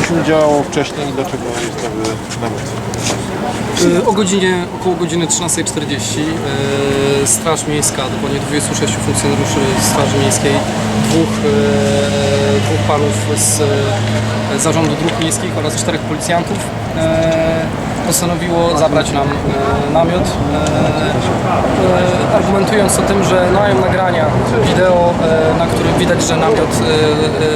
Co się działo wcześniej i dlaczego jest nowy namiot? Y, o godzinie, około godziny 13.40 y, Straż Miejska, dokładnie 26 funkcjonariuszy Straży Miejskiej, dwóch, y, dwóch panów z Zarządu Dróg Miejskich oraz czterech policjantów postanowiło zabrać nam y, namiot, y, y, argumentując to tym, że mają nagrania wideo, y, na którym widać, że namiot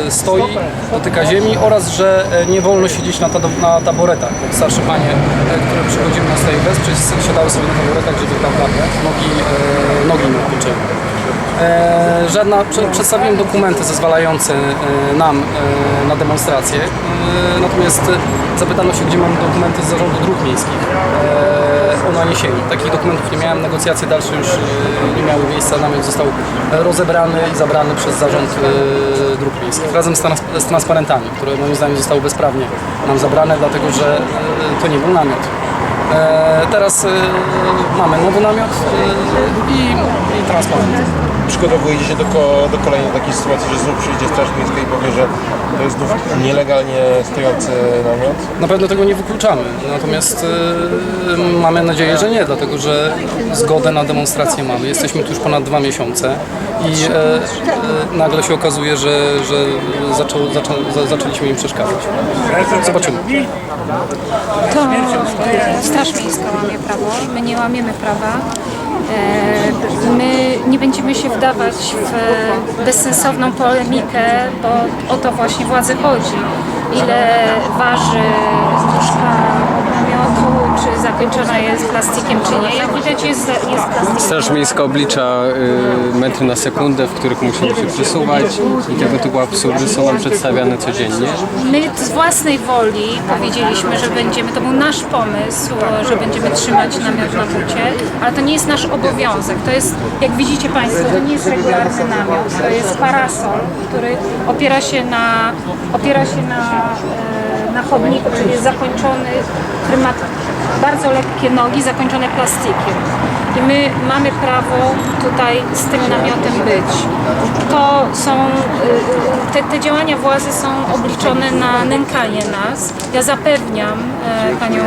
y, y, stoi, dotyka ziemi oraz, że y, nie wolno siedzieć na, tado- na taboretach. Starsze panie, y, które przychodzimy na stoi wesprzeć, siadały sobie na taboretach, żeby prawda, nogi, y, nogi nie odpoczęły. E, żadna, prze, przedstawiłem dokumenty zezwalające e, nam e, na demonstrację, natomiast zapytano się, gdzie mam dokumenty z Zarządu Dróg Miejskich. E, o naniesieniu. Takich dokumentów nie miałem, negocjacje dalsze już nie miały miejsca, namiot został rozebrany i zabrany przez Zarząd Dróg Miejskich. Razem z, z transparentami, które moim zdaniem zostały bezprawnie nam zabrane, dlatego że to nie był namiot. E, teraz e, mamy nowy namiot e, i, i transparent. Przygotowujecie się do, ko- do kolejnej takiej sytuacji, że znów przyjdzie Straż Miejska i powie, że to jest znów nielegalnie stojący namiot? Na pewno tego nie wykluczamy, natomiast e, mamy nadzieję, że nie, dlatego że zgodę na demonstrację mamy. Jesteśmy tu już ponad dwa miesiące i e, e, nagle się okazuje, że, że zaczą, zaczą, za, zaczęliśmy im przeszkadzać. Zobaczymy. To Straż Miejska łamie prawo, my nie łamiemy prawa. E, My nie będziemy się wdawać w bezsensowną polemikę, bo o to właśnie władzy chodzi. Ile waży czy zakończona jest plastikiem, czy nie. Jak widać jest, jest plastikiem. Straż Miejska oblicza y, metry na sekundę, w których musimy się przesuwać i tego typu absurdy są nam przedstawiane codziennie. My z własnej woli powiedzieliśmy, że będziemy, to był nasz pomysł, że będziemy trzymać namiot na bucie, ale to nie jest nasz obowiązek. To jest, jak widzicie Państwo, to nie jest regularny namiot, to jest parasol, który opiera się na, opiera się na, e, na chodniku, czyli jest zakończony, ma bardzo lekkie nogi zakończone plastikiem. I my mamy prawo tutaj z tym namiotem być. To są, y, te, te działania władzy są obliczone na nękanie nas. Ja zapewniam e, panią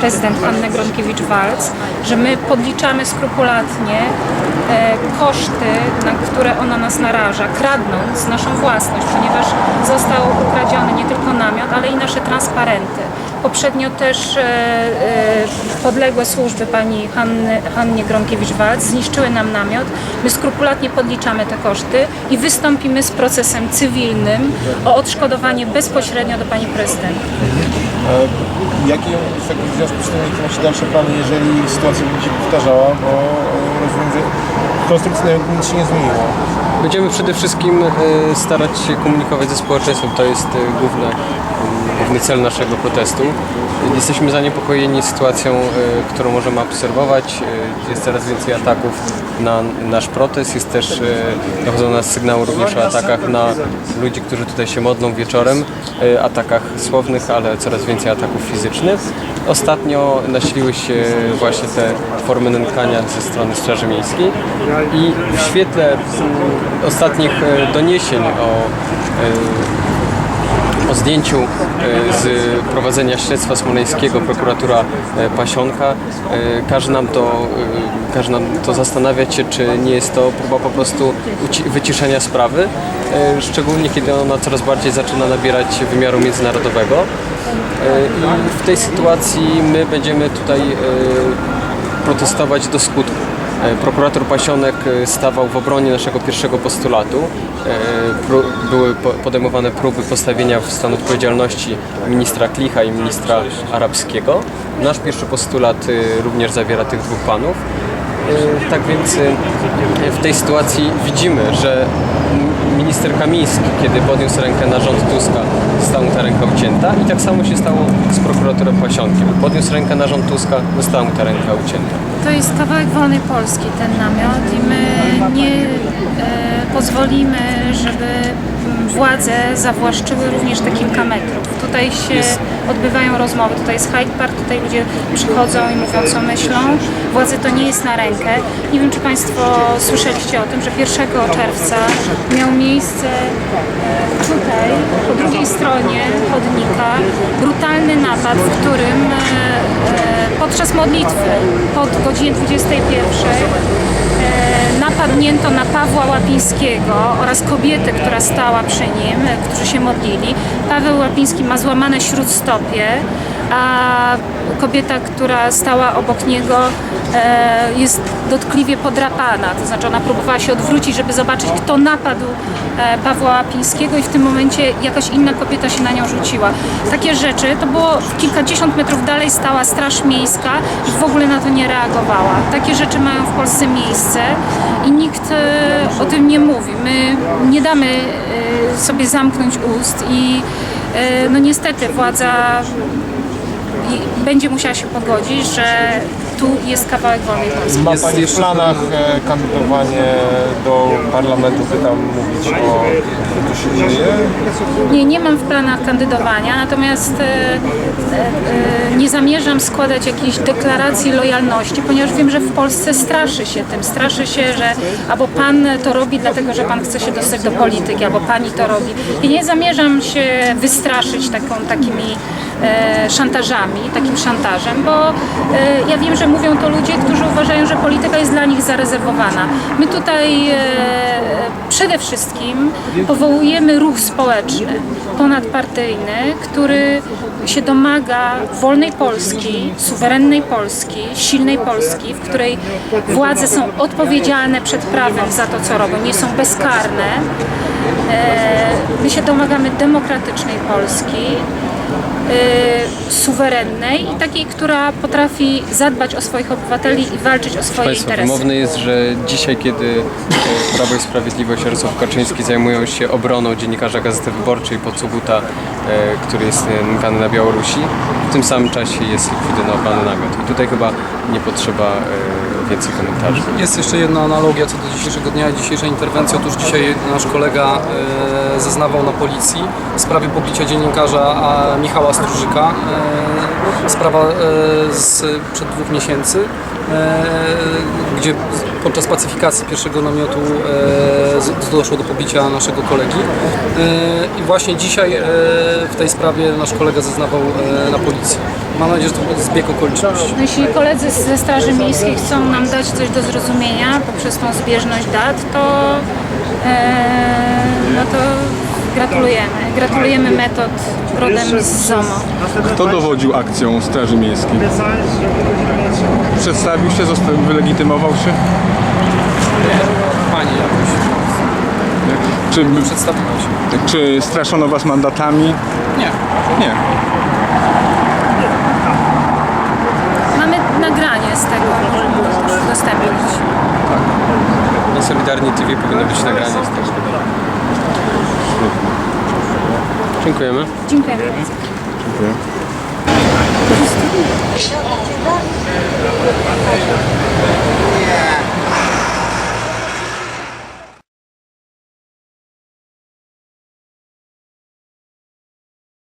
prezydent Hannę Gronkiewicz-Walc, że my podliczamy skrupulatnie e, koszty, na które ona nas naraża, kradnąc naszą własność, ponieważ został ukradziony nie tylko namiot, ale i nasze transparenty. Poprzednio też e, e, podległe służby pani Hanny, Hannie Gronkiewicz-Walc zniszczyły nam namiot. My skrupulatnie podliczamy te koszty i wystąpimy z procesem cywilnym o odszkodowanie bezpośrednio do pani prezydent. E, Jakie w takim związku z tym macie dalsze plany, jeżeli sytuacja będzie powtarzała, bo rozumiem, że konstrukcja nic się nie zmieniło. Będziemy przede wszystkim y, starać się komunikować ze społeczeństwem, to jest y, główne, główny cel naszego protestu. Jesteśmy zaniepokojeni sytuacją, y, którą możemy obserwować. Jest coraz więcej ataków na nasz protest, jest też, dochodzą do nas sygnały również o atakach na ludzi, którzy tutaj się modlą wieczorem, atakach słownych, ale coraz więcej ataków fizycznych. Ostatnio nasiliły się właśnie te formy nękania ze strony Straży Miejskiej i w świetle ostatnich e, doniesień o, e, o zdjęciu e, z prowadzenia śledztwa smoleńskiego prokuratura Pasionka każe nam to, każe nam to zastanawiać się, czy nie jest to próba po prostu wyciszenia sprawy, szczególnie kiedy ona coraz bardziej zaczyna nabierać wymiaru międzynarodowego. I w tej sytuacji my będziemy tutaj protestować do skutku. E, Prokurator Pasionek e, stawał w obronie naszego pierwszego postulatu. E, Były po- podejmowane próby postawienia w stan odpowiedzialności ministra Klicha i ministra Arabskiego. Nasz pierwszy postulat również zawiera tych dwóch panów. E, Tak więc e, w tej sytuacji widzimy, że minister Kamiński, kiedy podniósł rękę na rząd Tuska, została mu ta ręka ucięta i tak samo się stało z prokuratorem Pasionkiem. Podniósł rękę na rząd Tuska, została mu ta ręka ucięta. To jest kawałek wolnej Polski ten namiot i my nie e, pozwolimy, żeby władze zawłaszczyły również te kilka metrów. Tutaj się odbywają rozmowy, tutaj jest Hyde Park, tutaj ludzie przychodzą i mówią co myślą. Władzy to nie jest na rękę. Nie wiem, czy Państwo słyszeliście o tym, że 1 czerwca miał miejsce e, tutaj, po drugiej stronie chodnika, brutalny napad, w którym e, e, podczas modlitwy pod godzinie 21 napadnięto na Pawła Łapińskiego oraz kobietę, która stała przy nim, którzy się modlili. Paweł Łapiński ma złamane śródstopie, a kobieta, która stała obok niego e, jest dotkliwie podrapana, to znaczy ona próbowała się odwrócić, żeby zobaczyć, kto napadł e, Pawła Łapińskiego i w tym momencie jakaś inna kobieta się na nią rzuciła. Takie rzeczy, to było kilkadziesiąt metrów dalej stała Straż Miejska i w ogóle na to nie reagowała. Takie rzeczy mają w Polsce miejsce i nikt e, o tym nie mówi. My nie damy sobie zamknąć ust i no niestety władza będzie musiała się pogodzić, że tu jest kawałek wolnej Polski. Ma Pani w planach e, kandydowanie do parlamentu, by tam mówić o tym, co się dzieje? Nie, nie mam w planach kandydowania, natomiast e, e, nie zamierzam składać jakiejś deklaracji lojalności, ponieważ wiem, że w Polsce straszy się tym. Straszy się, że albo pan to robi dlatego, że pan chce się dostać do polityki, albo pani to robi. I nie zamierzam się wystraszyć taką, takimi szantażami, takim szantażem, bo e, ja wiem, że mówią to ludzie, którzy uważają, że polityka jest dla nich zarezerwowana. My tutaj e, przede wszystkim powołujemy ruch społeczny, ponadpartyjny, który się domaga wolnej Polski, suwerennej Polski, silnej Polski, w której władze są odpowiedzialne przed prawem za to, co robią, nie są bezkarne. E, My się domagamy demokratycznej Polski, suwerennej i takiej, która potrafi zadbać o swoich obywateli i walczyć o swoje Państwa, interesy. wymowne jest, że dzisiaj, kiedy e, Prawo i Sprawiedliwość, Jarosław Kaczyński zajmują się obroną dziennikarza Gazety Wyborczej Pocuguta, e, który jest e, nękany na Białorusi, w tym samym czasie jest likwidowany namiot. I tutaj chyba nie potrzeba e, więcej komentarzy. Jest jeszcze jedna analogia co do dzisiejszego dnia i dzisiejszej interwencji. Otóż dzisiaj nasz kolega e, zeznawał na policji w sprawie pobicia dziennikarza Michała Stróżyka. E, sprawa z, przed dwóch miesięcy, gdzie podczas pacyfikacji pierwszego namiotu e, doszło do pobicia naszego kolegi. E, I właśnie dzisiaj e, w tej sprawie nasz kolega zeznawał e, na policji. Mam nadzieję, że to będzie zbieg okoliczności. No, Jeśli koledzy ze Straży Miejskiej chcą nam dać coś do zrozumienia poprzez tą zbieżność dat, to, e, no to gratulujemy. Gratulujemy metod rodem z ZOMO. Kto dowodził akcją Straży Miejskiej? Przedstawił się, zosta- wylegitymował się? Pani jakoś Czy, przedstawiła się. czy straszono was mandatami? Nie. Nie. Mamy nagranie z tego, możemy udostępnić. Na Solidarni TV powinno być nagranie z tego. Dziękujemy. Dziękujemy. Dziękuję.